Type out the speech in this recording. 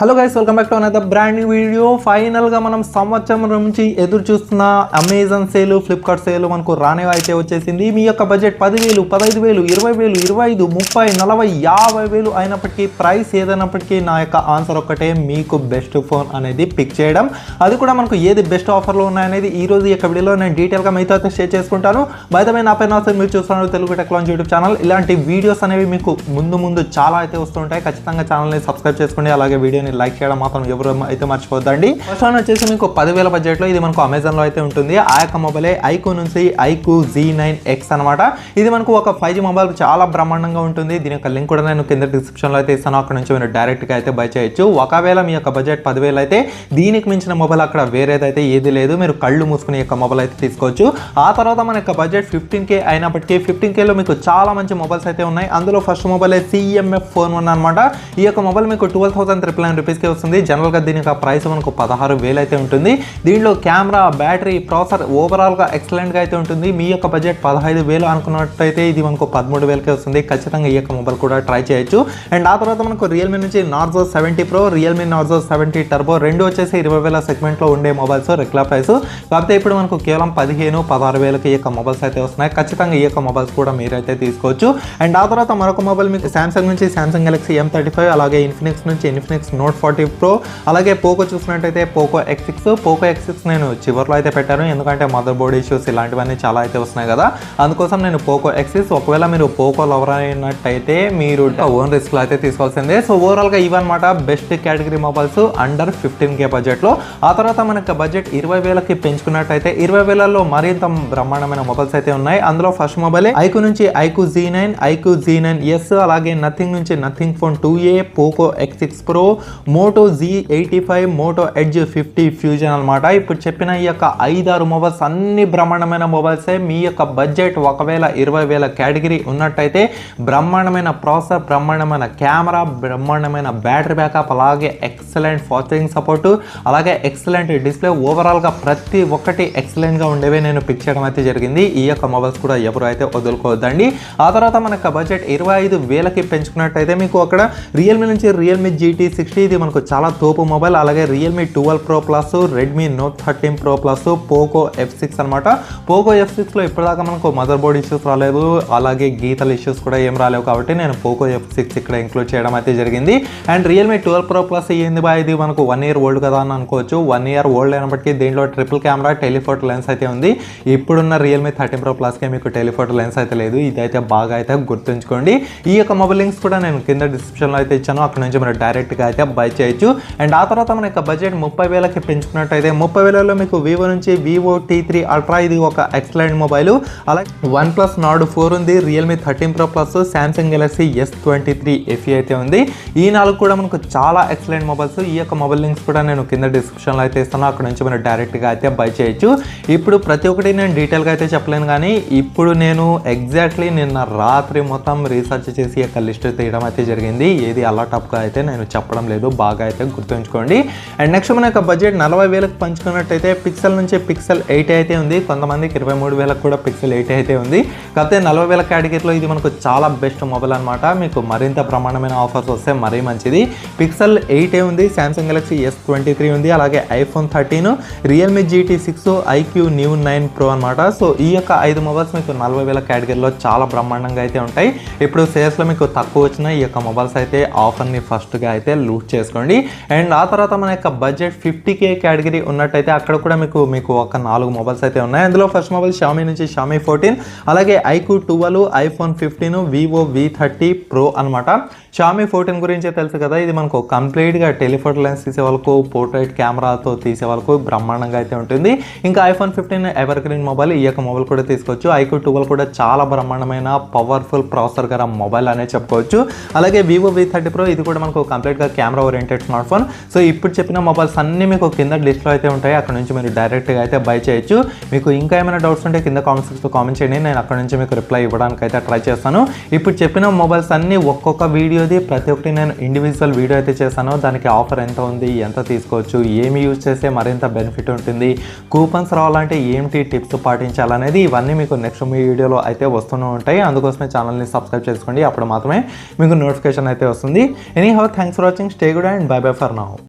Hello guys welcome back to అనేది brand new video ఫైనల్గా మనం సంవత్సరం నుంచి ఎదురు చూస్తున్న అమెజాన్ సేల్ ఫ్లిప్కార్ట్ సేల్ మనకు రానివి అయితే వచ్చేసింది. మీ యొక్క బడ్జెట్ పదివేలు పదహైదు వేలు ఇరవై వేలు ఇరవై ఐదు ముప్పై నలభై యాభై వేలు అయినప్పటికీ ప్రైస్ ఏదైనప్పటికీ నా యొక్క ఆన్సర్ ఒక్కటే మీకు బెస్ట్ ఫోన్ అనేది పిక్ చేయడం. అది కూడా మనకు ఏది బెస్ట్ ఆఫర్లో ఉన్నాయనేది ఈ రోజు ఈ యొక్క వీడియోలో నేను డీటెయిల్గా మీతో అయితే షేర్ చేసుకుంటాను. బయటపై నా పైన ఆన్సర్ మీరు చూస్తున్నారు తెలుగు టెక్నాలజీ యూట్యూబ్ ఛానల్ ఇలాంటి వీడియోస్ అనేవి మీకు ముందు ముందు చాలా అయితే వస్తుంటాయి. ఖచ్చితంగా ఛానల్ని సబ్స్క్రైబ్ చేసుకోండి. అలాగే వీడియోని లైక్ చేయడం మాత్రం ఎవరు అయితే మర్చిపోద్దండి ఫస్ట్ వన్ వచ్చేసి మీకు పదివేల బడ్జెట్లో ఇది మనకు అమెజాన్లో అయితే ఉంటుంది. ఆ యొక్క మొబైలే ఐకు నుంచి ఐకు జీ నైన్ ఎక్స్ అనమాట ఇది మనకు ఒక ఫైవ్ జీ మొబైల్ చాలా బ్రహ్మాండంగా ఉంటుంది. దీని యొక్క లింక్ కూడా నేను కింద డిస్క్రిప్షన్లో అయితే ఇస్తాను. అక్కడ నుంచి మీరు డైరెక్ట్గా అయితే బై చేయొచ్చు. ఒకవేళ మీ యొక్క బడ్జెట్ పదివేలు అయితే దీనికి మించిన మొబైల్ అక్కడ వేరేదైతే ఏది లేదు. మీరు కళ్ళు మూసుకునే యొక్క మొబైల్ అయితే తీసుకోవచ్చు. ఆ తర్వాత మన యొక్క బడ్జెట్ ఫిఫ్టీన్ కే అయినప్పటికీ ఫిఫ్టీన్ కేలో మీకు చాలా మంచి మొబైల్స్ అయితే ఉన్నాయి. అందులో first mobile CMF phone one అనమాట ఈ యొక్క మొబైల్ మీకు ట్వెల్వ్ థౌసండ్ త్రిపుల్ నైన్ రూపీస్కి వస్తుంది. జనరల్గా దీని యొక్క ప్రైస్ మనకు పదహారు వేలు అయితే ఉంటుంది. దీంట్లో కెమెరా బ్యాటరీ ప్రాసెసర్ ఓవరాల్గా ఎక్సలెంట్గా అయితే ఉంటుంది. మీ యొక్క బడ్జెట్ పదహైదు వేలు అనుకున్నట్టయితే ఇది మనకు పదమూడు వేలకే వస్తుంది. ఖచ్చితంగా ఈ యొక్క మొబైల్ కూడా ట్రై చేయొచ్చు. అండ్ ఆ తర్వాత మనకు రియల్మీ నుంచి Narzo seventy pro Realme Narzo seventy turbo రెండు వచ్చేసి ఇరవై వేల సెగ్మెంట్లో ఉండే మొబైల్స్ రెగ్యులర్ ప్రైస్ కాకపోతే ఇప్పుడు మనకు కేవలం పదిహేను పదహారు వేలకి ఈ యొక్క మొబైల్స్ అయితే వస్తున్నాయి. ఖచ్చితంగా ఈ యొక్క మొబైల్స్ కూడా మీరైతే తీసుకోవచ్చు. అండ్ ఆ తర్వాత మరొక మొబైల్ మీకు సామ్సంగ్ నుంచి Samsung Galaxy M thirty five అలాగే ఇన్ఫినిక్స్ నుంచి ఇన్ఫినిక్స్ నోట్ ఫార్టీ ప్రో. అలాగే పోకో చూసినట్టయితే Poco X six. Poco X six నేను చివరిలో అయితే పెట్టాను. ఎందుకంటే మదర్ బోర్డ్ ఇష్యూస్ ఇలాంటివన్నీ చాలా అయితే వస్తున్నాయి కదా. అందుకోసం నేను పోకో ఎక్స్ సిక్స్. ఒకవేళ మీరు పోకో లవర్ అయినట్టయితే మీరు ఓన్ రిస్క్లో అయితే తీసుకోవాల్సిందే. సో ఓవరాల్గా ఇవన్నమాట. Best category mobiles under fifteen K బడ్జెట్లో ఆ తర్వాత మనకి బడ్జెట్ ఇరవై వేలకి పెంచుకున్నట్టయితే ఇరవై వేలలో మరింత బ్రహ్మాండమైన మొబైల్స్ అయితే ఉన్నాయి. అందులో ఫస్ట్ మొబైల్ ఐకు నుంచి iQOO Z nine iQOO Z nine S అలాగే నథింగ్ నుంచి Nothing phone two A Poco X six pro Moto G eighty five Moto Edge fifty Fusion అనమాట ఇప్పుడు చెప్పిన ఈ యొక్క ఐదారు మొబైల్స్ అన్ని బ్రహ్మాండమైన మొబైల్సే మీ యొక్క బడ్జెట్ ఒకవేళ ఇరవై వేల కేటగిరీ ఉన్నట్టయితే బ్రహ్మాండమైన ప్రాసెసర్ బ్రహ్మాండమైన కెమెరా బ్రహ్మాండమైన బ్యాటరీ బ్యాకప్ అలాగే ఎక్సలెంట్ ఫాస్టింగ్ సపోర్టు అలాగే ఎక్సలెంట్ డిస్ప్లే ఓవరాల్గా ప్రతి ఒక్కటి ఎక్సలెంట్గా ఉండేవే నేను పిక్ చేయడం అయితే జరిగింది. ఈ యొక్క మొబైల్స్ కూడా ఎవరు అయితే వదులుకోవద్దండి. ఆ తర్వాత మనకు బడ్జెట్ ఇరవై ఐదు వేలకి పెంచుకున్నట్టయితే మీకు అక్కడ రియల్మీ నుంచి రియల్మీ జీటీ సిక్స్టీ ఇది మనకు చాలా తోపు మొబైల్ అలాగే Realme twelve pro plus Redmi note thirteen pro plus Poco F six అనమాట పోకో ఎఫ్ సిక్స్లో ఇప్పటిదాకా మనకు మదర్ బోర్డ్ ఇష్యూస్ రాలేదు. అలాగే గీతల ఇష్యూస్ కూడా ఏం రాలేవు కాబట్టి నేను పోకో ఎఫ్ సిక్స్ ఇక్కడ ఇంక్లూడ్ చేయడం అయితే జరిగింది. And Realme twelve pro plus ఏంది బా ఇది? మనకు వన్ ఇయర్ ఓల్డ్ కదా అని అనుకోవచ్చు. వన్ ఇయర్ ఓల్డ్ అయినప్పటికీ దీంట్లో ట్రిపుల్ కెమెరా టెలిఫోటో లెన్స్ అయితే ఉంది. ఇప్పుడున్న రియల్మీ థర్టీన్ ప్రో ప్లస్కే మీకు టెలిఫోటో లెన్స్ అయితే లేదు. ఇదైతే బాగా అయితే గుర్తుంచుకోండి. ఈ యొక్క మొబైల్ లింక్స్ కూడా నేను కింద డిస్క్రిప్షన్లో అయితే ఇచ్చాను. అక్కడ నుంచి మీరు డైరెక్ట్గా అయితే బై చేయొచ్చు. అండ్ ఆ తర్వాత మన యొక్క బడ్జెట్ ముప్పై వేలకి పెంచుకున్నట్టయితే ముప్పై వేలలో మీకు వివో నుంచి వివో టీ త్రీ అల్ట్రా ఇది ఒక ఎక్సలెంట్ మొబైల్ అలాగే వన్ ప్లస్ నాడు ఫోర్ ఉంది Realme thirteen pro plus Samsung Galaxy S twenty three FE అయితే ఉంది. ఈ నాలుగు కూడా మనకు చాలా ఎక్సలెంట్ మొబైల్స్ ఈ యొక్క మొబైల్ లింక్స్ కూడా నేను కింద డిస్క్రిప్షన్లో అయితే ఇస్తాను. అక్కడ నుంచి మనం డైరెక్ట్గా అయితే బై చేయొచ్చు. ఇప్పుడు ప్రతి ఒక్కటి నేను డీటెయిల్గా అయితే చెప్పలేను కానీ ఇప్పుడు నేను ఎగ్జాక్ట్లీ నిన్న రాత్రి మొత్తం రీసెర్చ్ చేసి యొక్క లిస్ట్ తీయడం అయితే జరిగింది. ఏది అలా టప్గా అయితే నేను చెప్పడం లేదు. బాగా అయితే గుర్తుంచుకోండి. అండ్ నెక్స్ట్ మన యొక్క బడ్జెట్ నలభై వేలకు పంచుకున్నట్టయితే పిక్సెల్ నుంచి పిక్సెల్ ఎయిట్ అయితే ఉంది. కొంతమందికి ఇరవై మూడు వేలకు కూడా పిక్సెల్ ఎయిట్ అయితే ఉంది. కాకపోతే నలభై వేల కేటగిరీలో ఇది మనకు చాలా బెస్ట్ మొబైల్ అనమాట మీకు మరింత ప్రమాణమైన ఆఫర్స్ వస్తే మరీ మంచిది. పిక్సెల్ ఎయిట్ ఉంది. Samsung Galaxy S twenty three ఉంది. అలాగే iPhone thirteen Realme GT six iQOO Neo nine pro అనమాట సో ఈ యొక్క ఐదు మొబైల్స్ మీకు నలభై వేల కేటగిరీలో చాలా బ్రహ్మాండంగా అయితే ఉంటాయి. ఇప్పుడు సేల్స్లో మీకు తక్కువ వచ్చిన ఈ యొక్క మొబైల్స్ అయితే ఆఫర్ని ఫస్ట్గా అయితే లూట్ చేసుకోండి. అండ్ ఆ తర్వాత మన యొక్క బడ్జెట్ ఫిఫ్టీ కే కేటగిరీ ఉన్నట్టయితే అక్కడ కూడా మీకు మీకు ఒక నాలుగు మొబైల్స్ అయితే ఉన్నాయి. అందులో ఫస్ట్ మొబైల్ షామీ నుంచి షామీ ఫోర్టీన్ అలాగే iQOO twelve iPhone fifteen Vivo V thirty pro అనమాట షామీ ఫోర్టీన్ గురించి తెలుసు కదా. ఇది మనకు కంప్లీట్గా టెలిఫోటో లెన్స్ తీసే వాళ్ళకు పోర్ట్రైట్ కెమెరాతో తీసే వాళ్ళకు బ్రహ్మాండంగా అయితే ఉంటుంది. ఇంకా iPhone fifteen evergreen mobile ఈ యొక్క మొబైల్ కూడా తీసుకోవచ్చు. ఐక్యూ ట్వెల్వ్ కూడా చాలా బ్రహ్మాండమైన పవర్ఫుల్ ప్రాసెసర్ గల మొబైల్ అనే చెప్పుకోవచ్చు. అలాగే వివో వి థర్టీ ప్రో ఇది కూడా మనకు కంప్లీట్గా camera oriented smart phone so ఇప్పుడు చెప్పిన మొబైల్స్ అన్ని మీకు కింద లిస్ట్లో అయితే ఉంటాయి. అక్కడ నుంచి మీరు డైరెక్ట్గా అయితే బై చేయొచ్చు. మీకు ఇంకా ఏమైనా డౌట్స్ ఉంటే కింద కామెంట్ సెక్షన్లో కామెంట్ చేయండి. నేను అక్కడ నుంచి మీకు రిప్లై ఇవ్వడానికి అయితే ట్రై చేస్తాను. ఇప్పుడు చెప్పిన మొబైల్స్ అన్ని ఒక్కొక్క వీడియోది ప్రతి ఒక్కటి నేను ఇండివిజువల్ వీడియో అయితే చేశాను. దానికి ఆఫర్ ఎంత ఉంది ఎంత తీసుకోవచ్చు ఏమి యూజ్ చేస్తే మరింత బెనిఫిట్ ఉంటుంది కూపన్స్ రావాలంటే ఏంటి టిప్స్ పాటించాలనేది ఇవన్నీ మీకు నెక్స్ట్ మీ వీడియోలో అయితే వస్తూనే ఉంటాయి. అందుకోసమే ఛానల్ని సబ్స్క్రైబ్ చేసుకోండి. అప్పుడు మాత్రమే మీకు నోటిఫికేషన్ అయితే వస్తుంది. Anyhow thanks for watching. Stay stay good and bye bye for now